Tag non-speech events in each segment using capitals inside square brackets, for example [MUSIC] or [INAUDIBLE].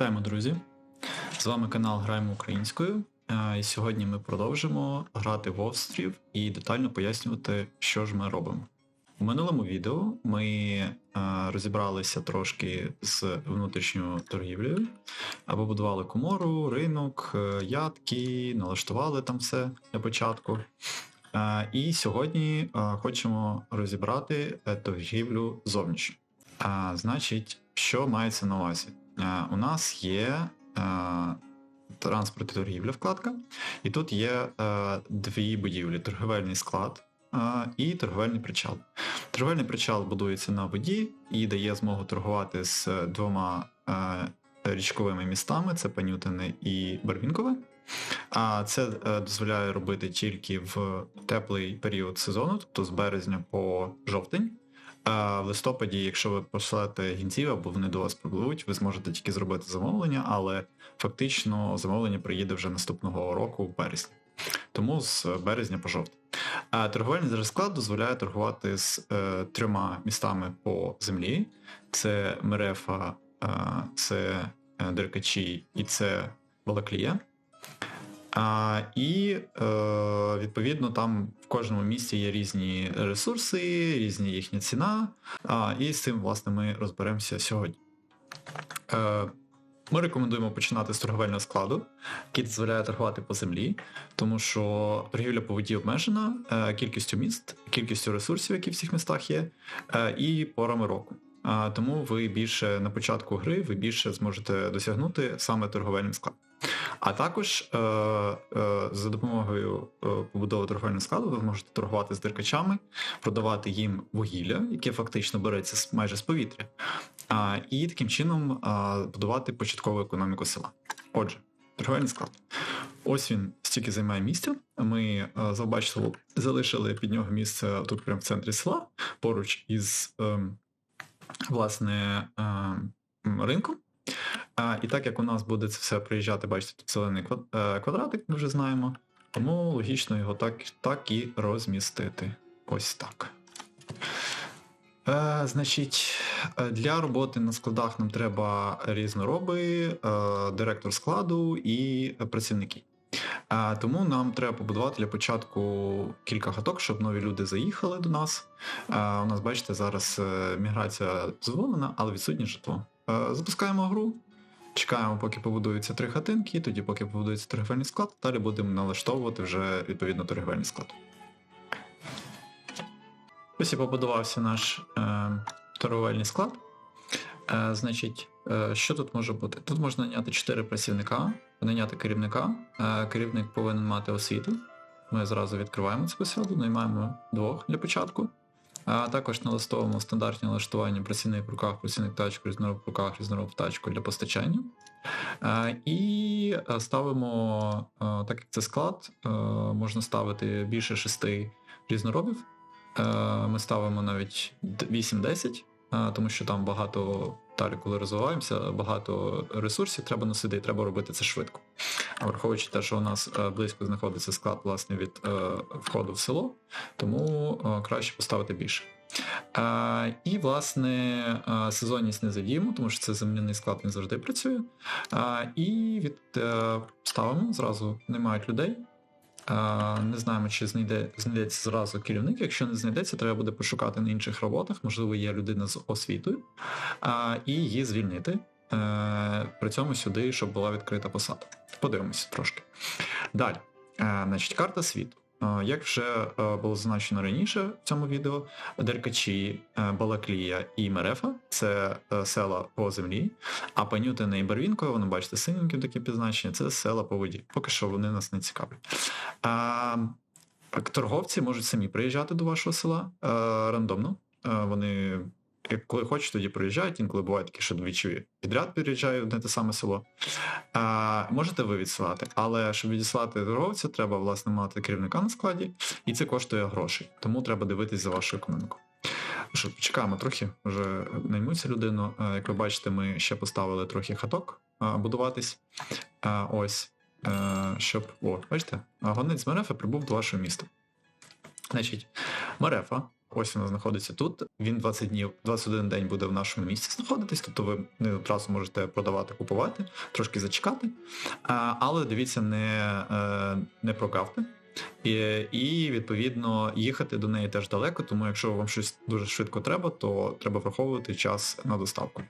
Вітаємо, друзі! З вами канал Граємо українською. Е, І сьогодні ми продовжимо грати в острів і детально пояснювати, що ж ми робимо. У минулому відео ми е, розібралися трошки з внутрішньою торгівлею, або будували комору, ринок, е, ядки, налаштували там все для початку. І сьогодні хочемо розібрати торгівлю зовнішню. Значить, що мається на увазі? А, У нас є транспорт і торгівля вкладка, і тут є дві будівлі: торговельний склад і торговельний причал. Торговельний причал будується на воді і дає змогу торгувати з двома річковими містами: це Панютине і Барвінкове. А це е, дозволяє робити тільки в теплий період сезону, тобто з березня по жовтень. А в листопаді, якщо ви пошлете гінців або вони до вас припливуть, ви зможете тільки зробити замовлення, але фактично замовлення приїде вже наступного року в березні. Тому з березня по жовтень. А торговельний склад дозволяє торгувати з е, трьома містами по землі: це Мерефа, е, це е, Деркачі і це Балаклія. А, І е, відповідно там в кожному місці є різні ресурси, різні їхня ціна. А, І з цим, власне, ми розберемося сьогодні. Е, Ми рекомендуємо починати з торговельного складу, який дозволяє торгувати по землі, тому що торгівля по воді обмежена е, кількістю міст, кількістю ресурсів, які в цих містах є, е, і порами року. Тому ви більше на початку гри ви більше зможете досягнути саме торговельним складом. А також е, е, за допомогою е, побудови торговельного складу ви можете торгувати з деркачами, продавати їм вугілля, яке фактично береться майже з повітря, а, і таким чином а, будувати початкову економіку села. Отже, торговельний склад. Ось він стільки займає місця. Ми а, завбачили, залишили під нього місце тут прямо в центрі села, поруч із е, власне е, ринком. А, І так як у нас буде це все приїжджати, бачите, тут зелений квадратик, ми вже знаємо, тому логічно його так так і розмістити. Ось так. Е, Значить, для роботи на складах нам треба різнороби, е, директор складу і працівники. А, Тому нам треба побудувати для початку кілька хаток, щоб нові люди заїхали до нас. А, У нас, бачите, зараз міграція дозволена, але відсутнє житло. Запускаємо гру. Чекаємо, поки побудуються три хатинки, тоді поки побудується торгівельний склад, далі будемо налаштовувати вже відповідно торгівельний склад. Ось і побудувався наш е, торговельний склад. Е, Значить, е, що тут може бути? Тут можна наняти 4 працівника, наняти керівника. Е, керівник повинен мати освіту. Ми зразу відкриваємо цю посаду, наймаємо двох для початку. А також налаштовуємо стандартні налаштування працівник в руках, працівник тачку, різнороб в руках, різнороб в тачку для постачання. І ставимо, так як це склад, можна ставити більше шести різноробів. Ми ставимо навіть 8-10, тому що там багато, далі коли розвиваємося, багато ресурсів треба носити і треба робити це швидко. А враховуючи те, що у нас близько знаходиться склад власне від входу в село, тому краще поставити більше. І, власне, сезонність не задіємо, тому що це земляний склад не завжди працює. І від, е, ставимо зразу, не мають людей. Не знаємо, чи знайде, знайдеться зразу керівник. Якщо не знайдеться, треба буде пошукати на інших роботах. Можливо, є людина з освітою, і її звільнити. Е, при цьому сюди, щоб була відкрита посада. Подивимося трошки. Далі, е, значить, карта світу. Як вже було зазначено раніше в цьому відео, Деркачі, Балаклія і Мерефа це села по землі, а Панютине і Барвінко, воно бачите, синеньким такі позначення, це села по воді. Поки що вони нас не цікавлять. Торговці можуть самі приїжджати до вашого села рандомно. Вони коли хочуть, тоді приїжджають, інколи буває такі, що двічі підряд переїжджають на те саме село. А, Можете ви відсилати, але щоб відіслати торговця, треба власне мати керівника на складі, і це коштує грошей. Тому треба дивитись за вашу економіку. Що, Почекаємо трохи, вже наймуться людину. Як ви бачите, ми ще поставили трохи хаток будуватись. Ось, щоб. О, бачите, гонець Мерефа прибув до вашого міста. Значить, Мерефа ось вона знаходиться тут. Він 20 днів, 21 день буде в нашому місці знаходитись, тобто ви не одразу можете продавати, купувати, трошки зачекати. Але дивіться, не, е, не прогавте. І, і відповідно їхати до неї теж далеко, тому якщо вам щось дуже швидко треба, то треба враховувати час на доставку.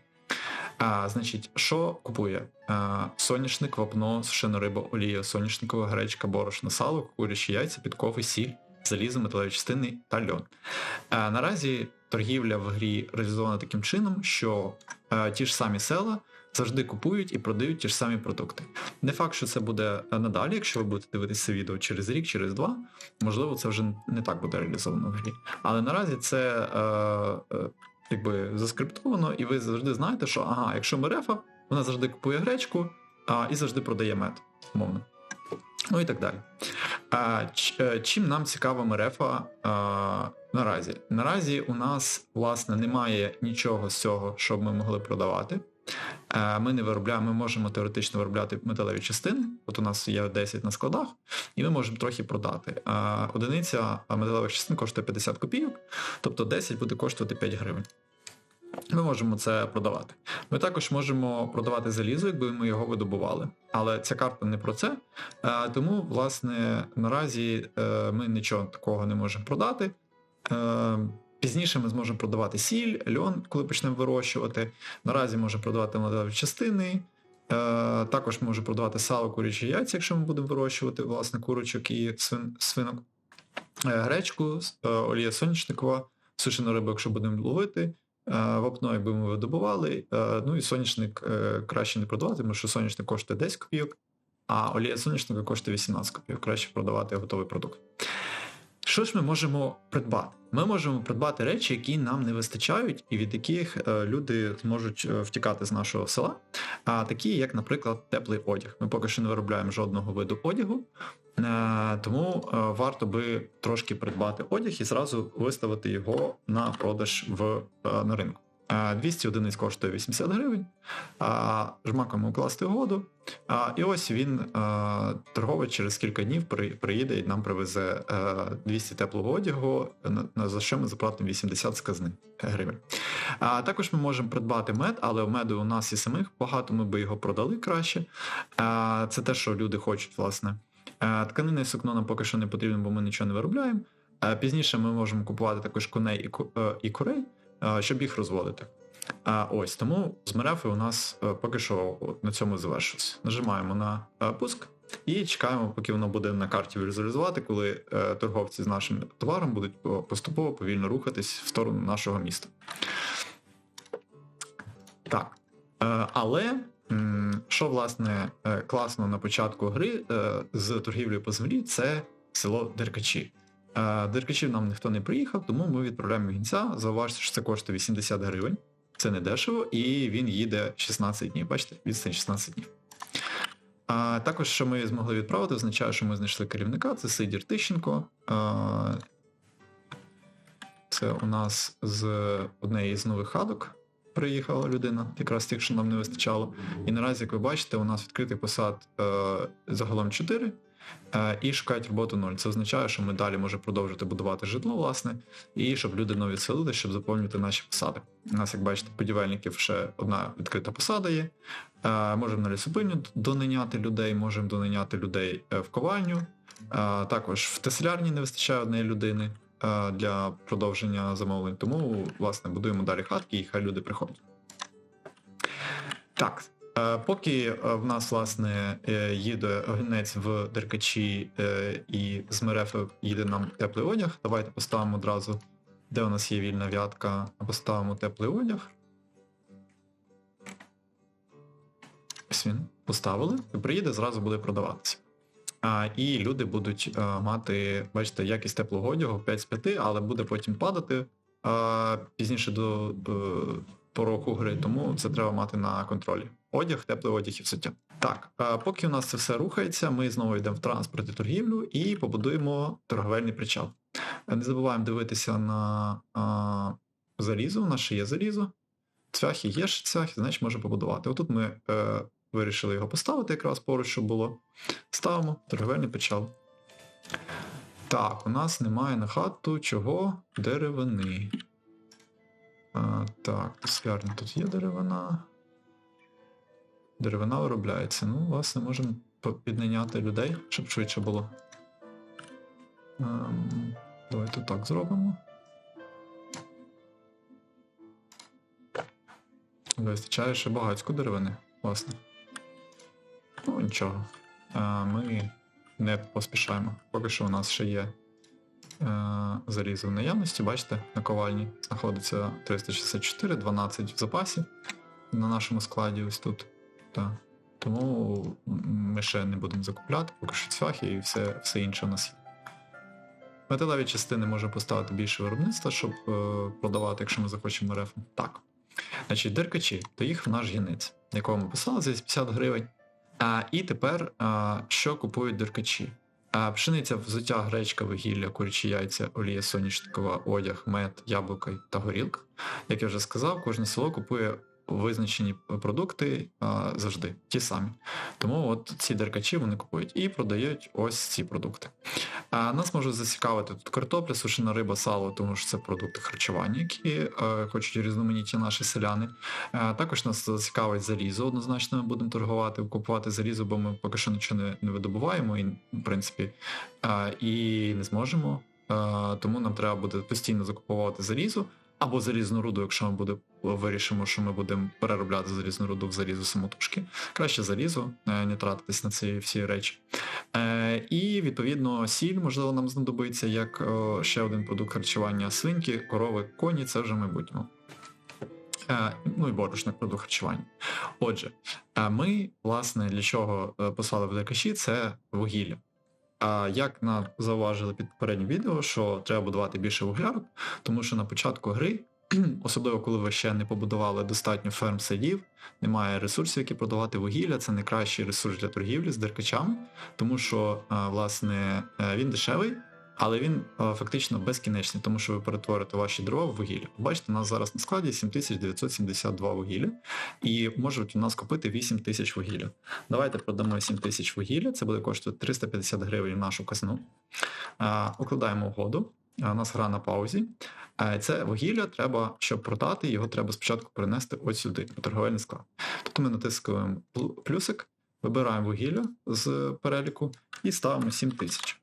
А, Значить, що купує? А, Соняшник, вапно, сушена риба, олія, соняшникова гречка, борошно, сало, курячі яйця, підкови, сіль, залізо, металеві частини та льон. А, Наразі торгівля в грі реалізована таким чином, що а, ті ж самі села завжди купують і продають ті ж самі продукти. Не факт, що це буде надалі, якщо ви будете дивитися відео через рік, через два, можливо, це вже не так буде реалізовано в грі. Але наразі це. Е, е, якби заскриптовано, і ви завжди знаєте, що ага, якщо мерефа, вона завжди купує гречку а, і завжди продає мед, умовно. Ну і так далі. А, Чим нам цікава мерефа наразі? Наразі у нас, власне, немає нічого з цього, що ми могли продавати. А, ми не виробляємо, ми можемо теоретично виробляти металеві частини. От у нас є 10 на складах, і ми можемо трохи продати. Одиниця металевих частин коштує 50 копійок, тобто 10 буде коштувати 5 гривень. Ми можемо це продавати. Ми також можемо продавати залізо, якби ми його видобували. Але ця карта не про це. Е, тому, власне, наразі е, ми нічого такого не можемо продати. Е, пізніше ми зможемо продавати сіль, льон, коли почнемо вирощувати. Наразі можемо продавати металеві частини. Також можемо продавати сало, курячі яйця, якщо ми будемо вирощувати власне курочок і свин, свинок, гречку, олія сонячникова, сушену рибу, якщо будемо ловити. Вапно, якби ми видобували, ну і соняшник е, краще не продавати, тому що соняшник коштує 10 копійок, а олія соняшника коштує 18 копійок. Краще продавати готовий продукт. Що ж ми можемо придбати? Ми можемо придбати речі, які нам не вистачають, і від яких е, люди зможуть е, втікати з нашого села. А такі, як, наприклад, теплий одяг. Ми поки що не виробляємо жодного виду одягу, е, тому варто би трошки придбати одяг і зразу виставити його на продаж в на ринку. 200 одиниць коштує 80 гривень, жмаком укласти угоду. І ось він, торговець, через кілька днів приїде і нам привезе 200 теплого одягу, за що ми заплатимо 80 з гривень. Також ми можемо придбати мед, але меду у нас і самих багато, ми би його продали краще. Це те, що люди хочуть, власне. Тканини і сукно нам поки що не потрібно, бо ми нічого не виробляємо. Пізніше ми можемо купувати також коней і курей щоб їх розводити. А ось тому з мерефи у нас е, поки що на цьому завершилось. Нажимаємо на е, пуск і чекаємо, поки воно буде на карті візуалізувати, коли е, торговці з нашим товаром будуть поступово повільно рухатись в сторону нашого міста. Так. Але що власне класно на початку гри з торгівлею по землі, це село Деркачі. Деркачів нам ніхто не приїхав, тому ми відправляємо гінця. Зауважте, що це коштує 80 гривень. Це не дешево, і він їде 16 днів. Бачите, відстань 16 днів. А Також, що ми змогли відправити, означає, що ми знайшли керівника, це Сидір Тищенко. А, Це у нас з однієї з нових хаток приїхала людина, якраз тих, що нам не вистачало. І наразі, як ви бачите, у нас відкритий посад е, загалом 4. Е, і шукають роботу 0. Це означає, що ми далі можемо продовжувати будувати житло, власне, і щоб люди нові селили, щоб заповнювати наші посади. У нас, як бачите, будівельників ще одна відкрита посада є. Е, можемо на лісопильню донайняти людей, можемо донайняти людей е, в ковальню. Також в теслярні не вистачає однієї людини для продовження замовлень. Тому, власне, будуємо далі хатки і хай люди приходять. Так, поки е, в нас, власне, е, їде гінець в Деркачі і з Мерефи їде нам теплий одяг, давайте поставимо одразу, де у нас є вільна в'ятка, поставимо теплий одяг. Ось він. Поставили, приїде, зразу буде продаватися. А, І люди будуть а, мати, бачите, якість теплого одягу 5 з 5, але буде потім падати а, пізніше до, до пороху гри, тому це треба мати на контролі одяг, теплий одяг і взуття. Так, поки у нас це все рухається, ми знову йдемо в транспорт і торгівлю і побудуємо торговельний причал. Не забуваємо дивитися на а, залізо, у нас ще є залізо. Цвяхи є ще цвяхи, значить можемо побудувати. Отут ми е, вирішили його поставити якраз поруч, щоб було. Ставимо торговельний причал. Так, у нас немає на хату чого? Деревини. А, так, свярня тут є деревина. Деревина виробляється. Ну, власне, можемо піднайняти людей, щоб швидше було. Ем, давайте так зробимо. Вистачає ще багатько деревини, власне. Ну, нічого. А, ми не поспішаємо. Поки що у нас ще є е, залізо в наявності, бачите, на ковальні знаходиться 364, 12 в запасі на нашому складі ось тут. Так. Тому ми ще не будемо закупляти, поки що цвяхи і все, все інше у нас є. Металеві частини можемо поставити більше виробництва, щоб е, продавати, якщо ми захочемо рефу. Так. Значить, деркачі, то їх в наш гінець, якого ми писали за 50 гривень. А, і тепер, а, що купують деркачі? А, пшениця, взуття, гречка, вугілля, курячі яйця, олія соняшникова, одяг, мед, яблука та горілка. Як я вже сказав, кожне село купує визначені продукти а, завжди, ті самі. Тому от ці деркачі вони купують і продають ось ці продукти. А, нас може зацікавити тут картопля, сушена риба, сало, тому що це продукти харчування, які е, хочуть різноманітні наші селяни. Е, також нас зацікавить залізо. Однозначно ми будемо торгувати, купувати залізо, бо ми поки що нічого не, не видобуваємо і, в принципі, е, і не зможемо. Тому нам треба буде постійно закуповувати залізо. Або залізну руду, якщо ми буде, вирішимо, що ми будемо переробляти залізну руду в залізо самотужки. Краще залізо, е, не тратитись на ці всі речі. Е, і відповідно сіль, можливо, нам знадобиться як ще один продукт харчування. Свинки, корови, коні це вже в майбутньому. Е, ну і борошно продукт харчування. Отже, ми, власне, для чого послали в декаші, це вугілля. А як нам зауважили під попереднім відео, що треба будувати більше вуглярок, тому що на початку гри, [CLEARS THROAT] особливо коли ви ще не побудували достатньо ферм садів, немає ресурсів, які продавати вугілля, це найкращий ресурс для торгівлі з деркачами, тому що, власне, е, він дешевий, але він е, фактично безкінечний, тому що ви перетворите ваші дрова в вугілля. Бачите, у нас зараз на складі 7972 вугілля, і можуть у нас купити 8000 вугілля. Давайте продамо 7000 вугілля, це буде коштувати 350 гривень в нашу казну. Е, Укладаємо угоду. е, У нас гра на паузі. Це вугілля треба, щоб продати, його треба спочатку перенести ось сюди, у торговельний склад. Тобто ми натискуємо плюсик, вибираємо вугілля з переліку і ставимо 7000.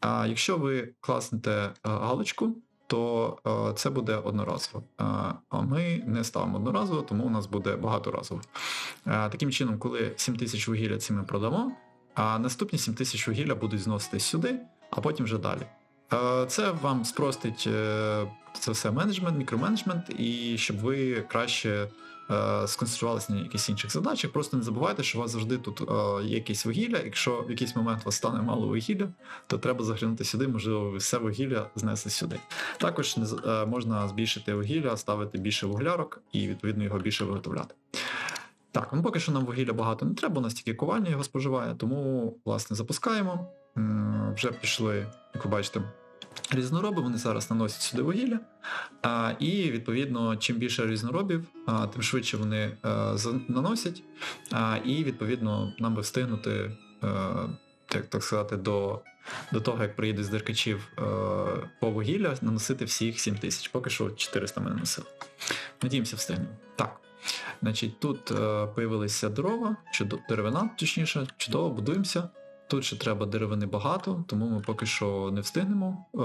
А якщо ви класнете е, галочку, то е, це буде одноразово. Е, А ми не ставимо одноразово, тому у нас буде багаторазово. Таким чином, коли 7000 вугілля ці ми продамо, а наступні 7000 вугілля будуть зноситись сюди, а потім вже далі. Це вам спростить це все менеджмент, мікроменеджмент, і щоб ви краще сконцентрувалися на якихось інших задачах. Просто не забувайте, що у вас завжди тут е, є якесь вугілля. Якщо в якийсь момент у вас стане мало вугілля, то треба заглянути сюди, можливо, все вугілля знесли сюди. Також е, можна збільшити вугілля, ставити більше вуглярок і відповідно його більше виготовляти. Так, ну поки що нам вугілля багато не треба, у нас тільки ковальня його споживає, тому власне запускаємо. Вже пішли, як ви бачите, різнороби, вони зараз наносять сюди вугілля. А, і відповідно, чим більше різноробів, а, тим швидше вони а, наносять. А, і відповідно нам би встигнути, е, так, так сказати, до, до того, як приїде з деркачів е, по вугілля, наносити всіх 7 тисяч. Поки що 400 ми наносили. Надіємося, встигнемо. Так. Значить, тут е, появилися дрова, чи деревина, точніше, чудово, будуємося. Тут ще треба деревини багато, тому ми поки що не встигнемо е,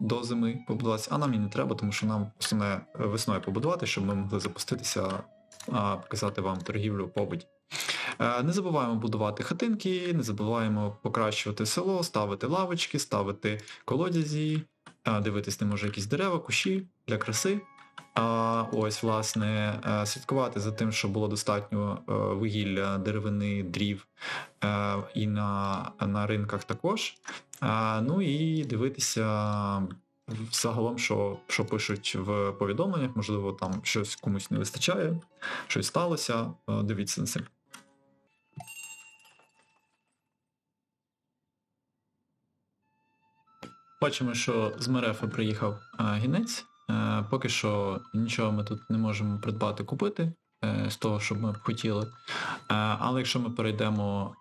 до зими побудуватися, а нам і не треба, тому що нам основне е, весною побудувати, щоб ми могли запуститися, показати вам торгівлю побуті. Е, Не забуваємо будувати хатинки, не забуваємо покращувати село, ставити лавочки, ставити колодязі, дивитись, не може якісь дерева, кущі для краси. А ось, власне, е, слідкувати за тим, щоб було достатньо е, вугілля, деревини, дрів е, і на, на ринках також. Ну і дивитися загалом, що, що пишуть в повідомленнях, можливо, там щось комусь не вистачає, щось сталося. Дивіться на це. Бачимо, що з Мерефи приїхав гінець. Е, Поки що нічого ми тут не можемо придбати купити. е, з того, що ми б хотіли. Е, Але якщо ми перейдемо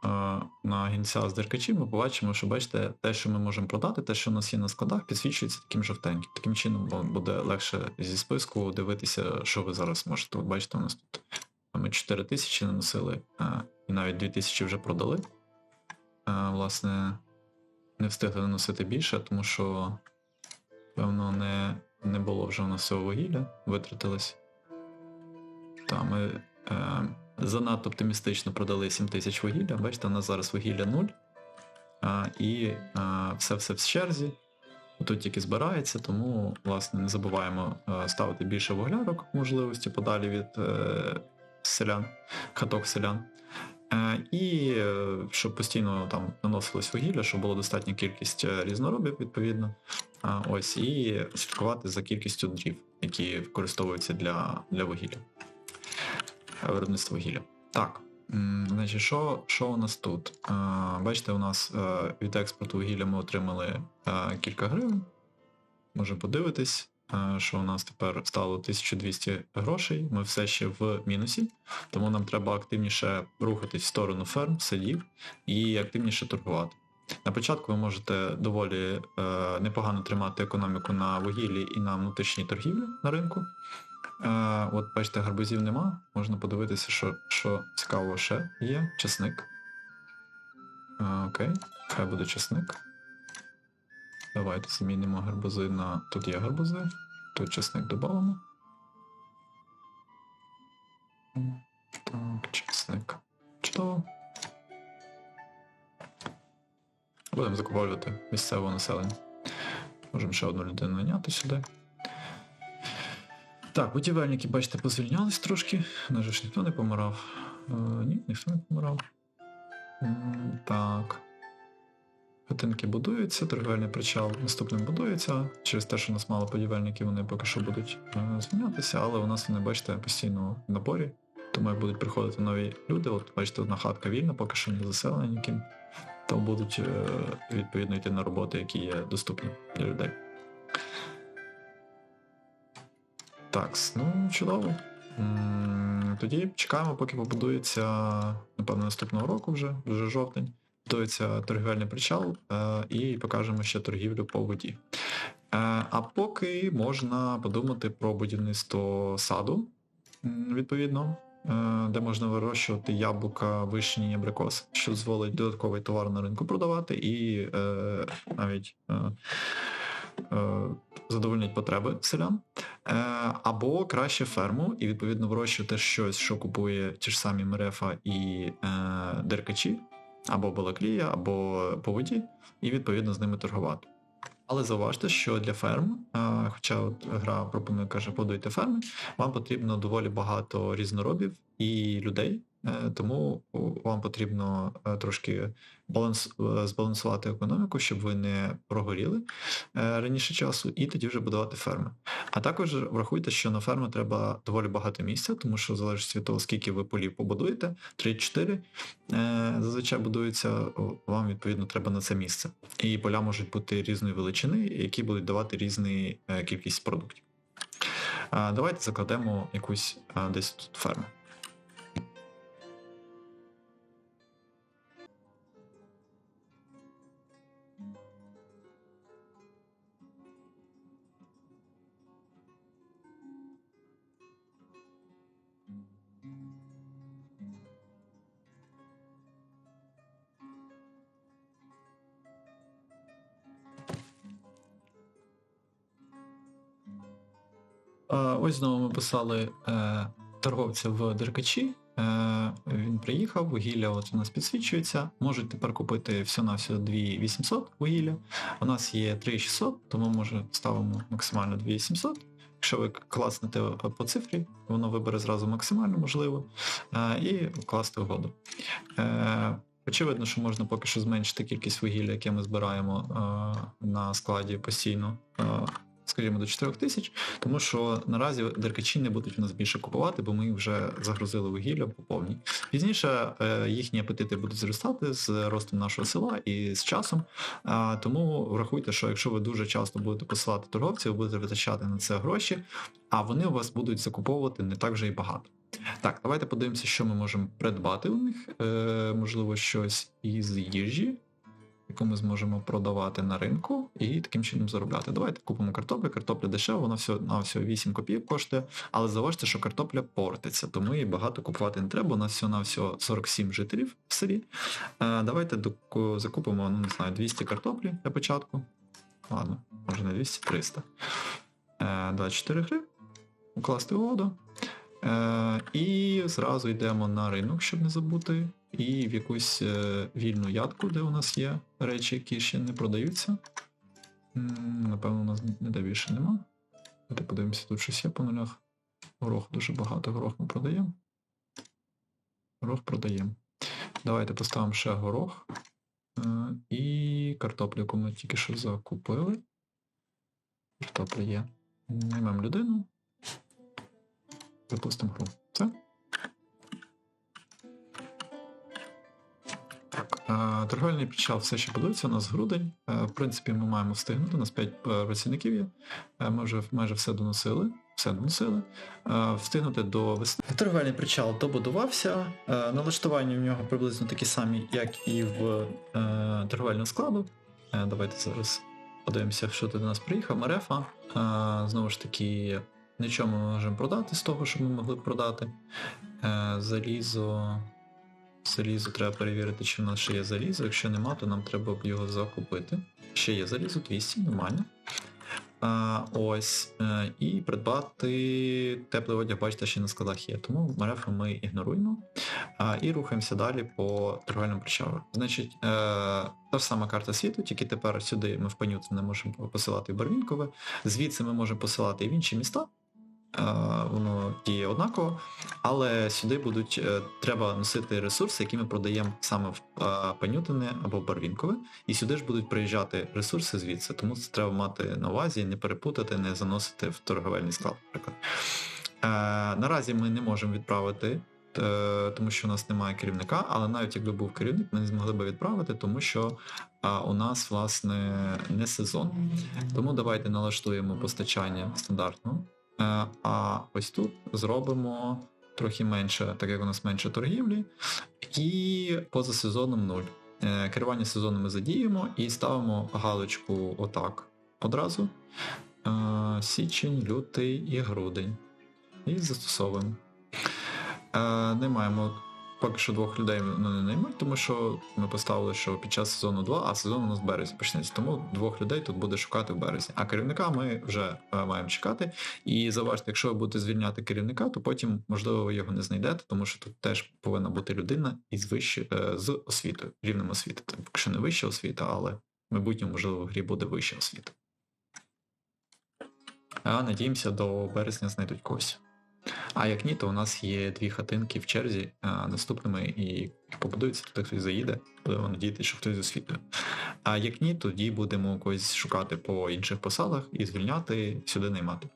на гінця з деркачів, ми побачимо, що бачите, те, що ми можемо продати, те, що у нас є на складах, підсвічується таким жовтеньким. Таким чином бу- буде легше зі списку дивитися, що ви зараз можете. От бачите, у нас тут ми 4 тисячі наносили, і навіть 2 тисячі вже продали. Власне, не встигли наносити більше, тому що, певно, не, не було вже у нас цього вугілля, витратилось. Та ми е, занадто оптимістично продали 7 тисяч вугілля. Бачите, у нас зараз вугілля 0. А, і все-все в черзі. Тут тільки збирається, тому власне не забуваємо е, ставити більше вуглярок можливості подалі від е, селян, хаток селян. Е, і е, щоб постійно там наносилось вугілля, щоб була достатня кількість е, різноробів, відповідно. Ось, і слідкувати за кількістю дрів, які використовуються для, для вугілля. Виробництва вугілля. Так. Значить, що, що у нас тут? Бачите, у нас від експорту вугілля ми отримали кілька гривень. Може подивитись, що у нас тепер стало 1200 грошей. Ми все ще в мінусі, тому нам треба активніше рухатись в сторону ферм, садів і активніше торгувати. На початку ви можете доволі е, непогано тримати економіку на вугіллі і на внутрішній торгівлі на ринку. Е, от бачите, гарбузів нема. Можна подивитися, що, що цікавого ще є. Чесник. Е, окей, хай буде чесник. Давайте замінимо гарбузи на. Тут є гарбузи, тут чесник додамо. Так, чесник. Чудово. Будемо закуповувати місцеве населення. Можемо ще одну людину наняти сюди. Так, будівельники, бачите, позвільнялись трошки. На жаль, ж ніхто не помирав. Е, ні, ніхто не помирав. М, Так. Хатинки будуються, торговельний причал наступним будується. Через те, що у нас мало будівельників, вони поки що будуть е, звільнятися, але у нас вони, бачите, постійно в наборі. Тому як будуть приходити нові люди, от бачите, одна хатка вільна, поки що не заселена ніким. То будуть е, відповідно йти на роботи, які є доступні для людей. Так, ну чудово. Тоді чекаємо, поки побудується, напевно, наступного року вже, вже жовтень. Будується торгівельний причал е, і покажемо ще торгівлю по воді. Е, а поки можна подумати про будівництво саду, відповідно, е, де можна вирощувати яблука, вишні, абрикос, що дозволить додатковий товар на ринку продавати і навіть задовольнять потреби селян. Або краще ферму і відповідно вирощувати щось, що купує ті ж самі Мерефа і деркачі, або балаклія, або поводі, і відповідно з ними торгувати. Але зауважте, що для ферм, хоча от гра пропонує, каже, подуйте ферми, вам потрібно доволі багато різноробів і людей, тому вам потрібно е, трошки баланс, е, збалансувати економіку, щоб ви не прогоріли е, раніше часу, і тоді вже будувати ферми. А також врахуйте, що на ферму треба доволі багато місця, тому що залежить від того, скільки ви полів побудуєте, 3-4 е, зазвичай будуються, вам відповідно треба на це місце. І поля можуть бути різної величини, які будуть давати різну е, кількість продуктів. Давайте закладемо якусь десь тут ферму. Ось знову ми писали е, торговця в Деркачі. Е, він приїхав, вугілля от у нас підсвічується. Можуть тепер купити все на все 2800 вугілля. У нас є 3600, тому може ставимо максимально 2800. Якщо ви класнете по цифрі, воно вибере зразу максимально можливо. Е, і класти угоду. Е, Очевидно, що можна поки що зменшити кількість вугілля, яке ми збираємо е, на складі постійно. Скажімо, до 4 тисяч, тому що наразі деркачі не будуть у нас більше купувати, бо ми вже загрузили вугілля по повній. Пізніше е, їхні апетити будуть зростати з ростом нашого села і з часом. Тому врахуйте, що якщо ви дуже часто будете посилати торговців, ви будете витрачати на це гроші, а вони у вас будуть закуповувати не так вже і багато. Так, давайте подивимося, що ми можемо придбати у них. Е, можливо, щось із їжі, яку ми зможемо продавати на ринку і таким чином заробляти. Давайте купимо картоплю. Картопля дешева, вона всього на всього 8 копійок коштує, але зауважте, що картопля портиться, тому її багато купувати не треба. У нас всього на всього 47 жителів в селі. Е, давайте закупимо, ну не знаю, 200 картоплі для початку. Ладно, може не 200, 300. Е, 24 гривні. Укласти угоду. Е, і зразу йдемо на ринок, щоб не забути. І в якусь е, вільну ядку, де у нас є речі, які ще не продаються. Напевно, у нас ніде більше нема. Давайте подивимося, тут щось є по нулях. Горох дуже багато, горох ми продаємо. Горох продаємо. Давайте поставимо ще горох. Е, і картоплю, яку ми тільки що закупили. Картопля є. Наймемо людину. Запустимо гру. Все. Так, е, торговельний причал все ще будується, у нас грудень. Е, в принципі, ми маємо встигнути, у нас 5 працівників є. Е, ми вже майже все доносили. Все доносили. Е, встигнути до весни. Торговельний причал добудувався. Е, налаштування в нього приблизно такі самі, як і в е, торговельного складу. Е, давайте зараз подивимося, що ти до нас приїхав. Мерефа. Е, знову ж таки, нічого ми можемо продати з того, що ми могли б продати. Е, залізо. Залізо треба перевірити, чи в нас ще є залізо. Якщо нема, то нам треба б його закупити. Ще є залізо 200, нормально. А, ось. Е, і придбати теплий одяг, бачите, ще на складах є. Тому мерефа ми ігноруємо. А, і рухаємося далі по торговельному причалу. Значить, е, та ж сама карта світу, тільки тепер сюди ми в Панюту не можемо посилати в Барвінкове. Звідси ми можемо посилати і в інші міста. Е, воно діє однаково, але сюди будуть е, треба носити ресурси, які ми продаємо саме в е, Панютине або в Барвінкове, і сюди ж будуть приїжджати ресурси звідси, тому це треба мати на увазі, не перепутати, не заносити в торговельний склад, наприклад. Наразі ми не можемо відправити, тому що у нас немає керівника, але навіть якби був керівник, ми не змогли би відправити, тому що у нас, власне, не сезон. Тому давайте налаштуємо постачання стандартно. Е, А ось тут зробимо трохи менше, так як у нас менше торгівлі, і поза сезоном 0. Е, Керування сезоном ми задіємо і ставимо галочку отак одразу. Е, Січень, лютий і грудень. І застосовуємо. Не маємо поки що двох людей ну, не наймуть, тому що ми поставили, що під час сезону 2, а сезон у нас в березні почнеться. Тому двох людей тут буде шукати в березні. А керівника ми вже е, маємо чекати. І заважте, якщо ви будете звільняти керівника, то потім, можливо, ви його не знайдете, тому що тут теж повинна бути людина із вище, е, з освітою, рівнем освіти. Тобто, поки що не вища освіта, але в майбутньому, можливо, в грі буде вища освіта. А надіємося, до березня знайдуть когось. А як ні, то у нас є дві хатинки в черзі а, наступними і побудується, то хтось заїде, будемо надіятися, що хтось з освітою. А як ні, тоді будемо когось шукати по інших посадах і звільняти, сюди наймати.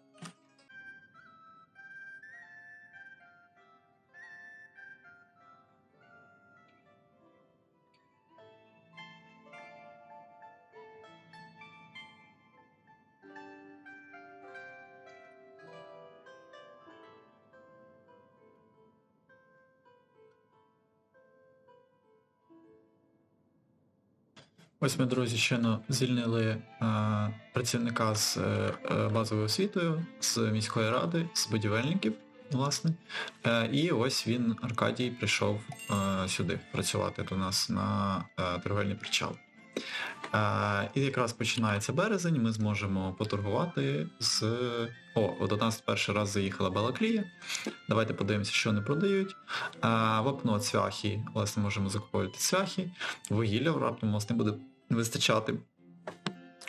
Ось ми, друзі, щойно звільнили е, працівника з е, е, базовою освітою, з міської ради, з будівельників, власне. Е, і ось він, Аркадій, прийшов сюди працювати до нас на торговельний причал. І якраз починається березень, ми зможемо поторгувати з. О, до нас перший раз заїхала Балаклія. Давайте подивимося, що вони продають. А, вапно цвяхи, власне, можемо закуповувати цвяхи. Вугілля раптом у нас не буде вистачати.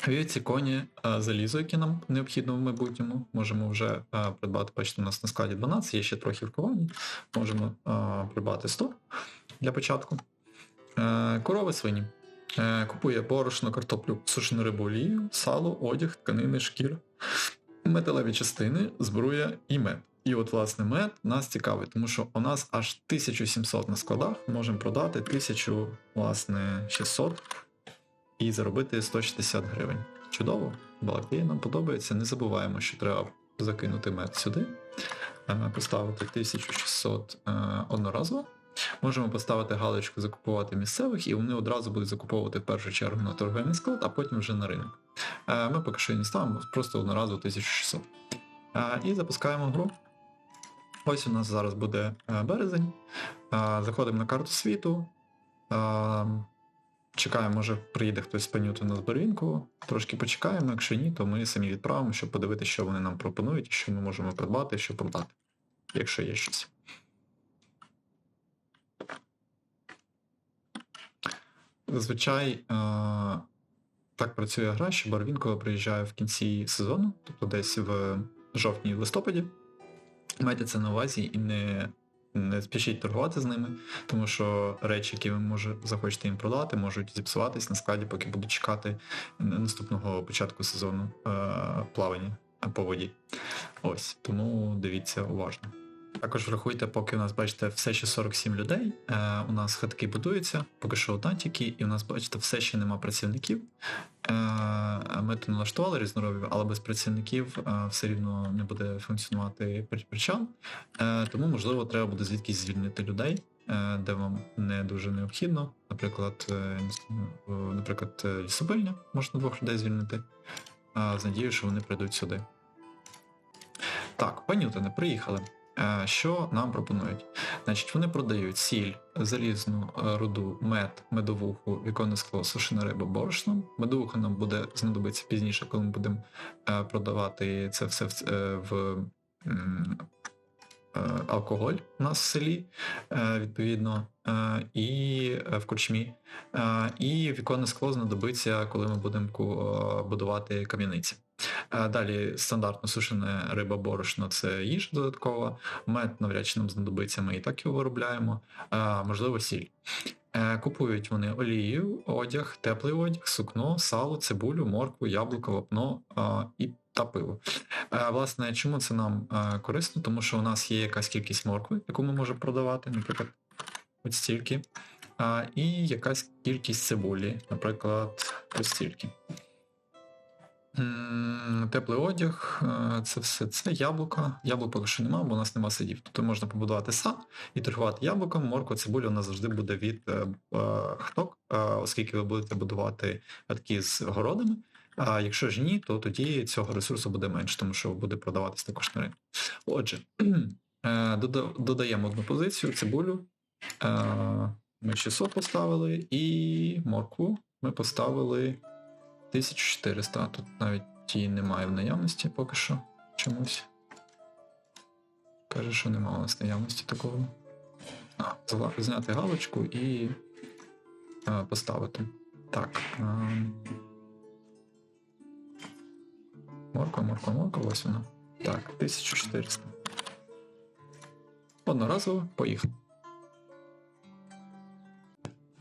Вівці коні залізо, яке нам необхідно в майбутньому. Можемо вже придбати, бачите, у нас на складі 12, є ще трохи в ковані. Можемо придбати 100 для початку. Корови свині. Е, купує борошно, картоплю, сушену рибу олію, сало, одяг, тканини, шкір, металеві частини, збруя і мед. І от, власне, мед нас цікавить, тому що у нас аж 1700 на складах, можемо продати 1000, власне, 600 і заробити 160 гривень. Чудово, балаклія нам подобається. Не забуваємо, що треба закинути мед сюди. е, поставити 1600 е, одноразово. Можемо поставити галочку закупувати місцевих, і вони одразу будуть закуповувати в першу чергу на торговельний склад, а потім вже на ринок. Е, Ми поки що і не ставимо, просто одноразово 1600. Е, І запускаємо гру. Ось у нас зараз буде березень. Заходимо на карту світу. Чекаємо, може приїде хтось з панюту на зборінку. Трошки почекаємо, якщо ні, то ми самі відправимо, щоб подивитися, що вони нам пропонують, що ми можемо придбати, що продати, якщо є щось. Зазвичай е, так працює гра, що Барвін, коли приїжджає в кінці сезону, тобто десь в жовтні-листопаді, майте це на увазі і не, не спішіть торгувати з ними, тому що речі, які ви може, захочете їм продати, можуть зіпсуватись на складі, поки будуть чекати наступного початку сезону е, плавання по воді. Ось, тому дивіться уважно. Також врахуйте, поки у нас, бачите, все ще 47 людей. Е, у нас хатки будуються, поки що одна тільки, і у нас, бачите, все ще нема працівників. Е, ми то налаштували різноробів, але без працівників е, все рівно не буде функціонувати при- причал. Е, тому, можливо, треба буде звідкись звільнити людей, де вам не дуже необхідно. Наприклад, е, наприклад, лісопильня можна двох людей звільнити. З надією, що вони прийдуть сюди. Так, пані Ньютоне, приїхали. Е, Що нам пропонують? Значить, вони продають сіль, залізну е, руду, мед, медовуху, віконне скло, сушена риба, борошно. Медовуха нам буде знадобиться пізніше, коли ми будемо е, продавати це все в, алкоголь у нас в селі, відповідно, і в корчмі. І віконне скло знадобиться, коли ми будемо будувати кам'яниці. Е, Далі стандартно сушене риба борошно це їжа додаткова, мед навряд чи нам знадобиться, ми і так його виробляємо, а, можливо, сіль. Е, Купують вони олію, одяг, теплий одяг, сукно, сало, цибулю, моркву, яблуко, вапно і та пиво. Е, Власне, чому це нам е, корисно? Тому що у нас є якась кількість моркви, яку ми можемо продавати, наприклад, ось стільки. І якась кількість цибулі, наприклад, ось стільки. Теплий одяг, е, це все це яблука. Яблук поки що немає, бо у нас нема садів. Тобто можна побудувати сад і торгувати яблуком. Морква, цибуля у нас завжди буде від е, е, хток, е, оскільки ви будете будувати хатки з городами. А якщо ж ні, то тоді цього ресурсу буде менше, тому що буде продаватись також на ринку. Отже, [CLEARS THROAT] е, додаємо одну позицію, цибулю. Е, Ми 600 поставили, і моркву ми поставили 1400, а тут навіть її немає в наявності поки що чомусь. Каже, що немає у нас наявності такого. А, зняти галочку і а, поставити. Так. А... Морква, морква, морква, ось вона. Так, 1400. Одноразово поїхали.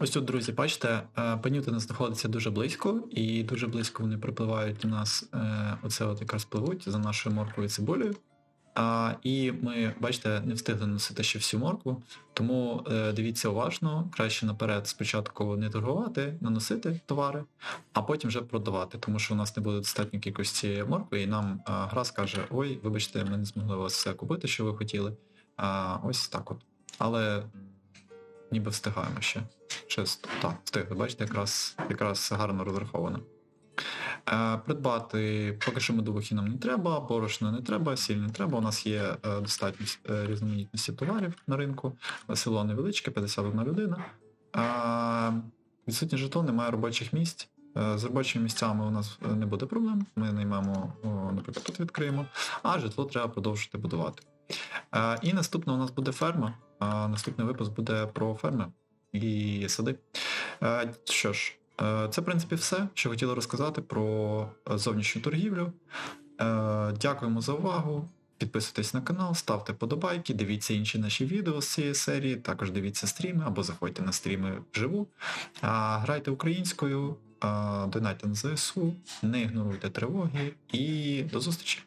Ось тут, друзі, бачите, е, Панютина знаходиться дуже близько, і дуже близько вони припливають до нас, е, оце от якраз пливуть за нашою морквою і цибулею. А, і ми, бачите, не встигли носити ще всю моркву, тому е, дивіться уважно, краще наперед спочатку не торгувати, наносити товари, а потім вже продавати, тому що у нас не буде достатньо кількості моркви, і нам е, гра скаже, ой, вибачте, ми не змогли вас все купити, що ви хотіли. А, ось так от. Але ніби встигаємо ще. Чесно, так, встигли, бачите, якраз, якраз гарно розраховано. Е, придбати поки що медовухи нам не треба, борошна не треба, сіль не треба. У нас є е, достатньо е, різноманітності товарів на ринку. Село невеличке, 51 людина. Е, відсутні жетон, немає робочих місць. Е, З робочими місцями у нас не буде проблем. Ми наймемо, наприклад, тут відкриємо, а житло треба продовжити будувати. І наступна у нас буде ферма. Наступний випуск буде про ферми і сади. Що ж, це в принципі все, що хотіли розказати про зовнішню торгівлю. Дякуємо за увагу. Підписуйтесь на канал, ставте подобайки, дивіться інші наші відео з цієї серії, також дивіться стріми або заходьте на стріми вживу. Грайте українською, донайте на ЗСУ, не ігноруйте тривоги і до зустрічі!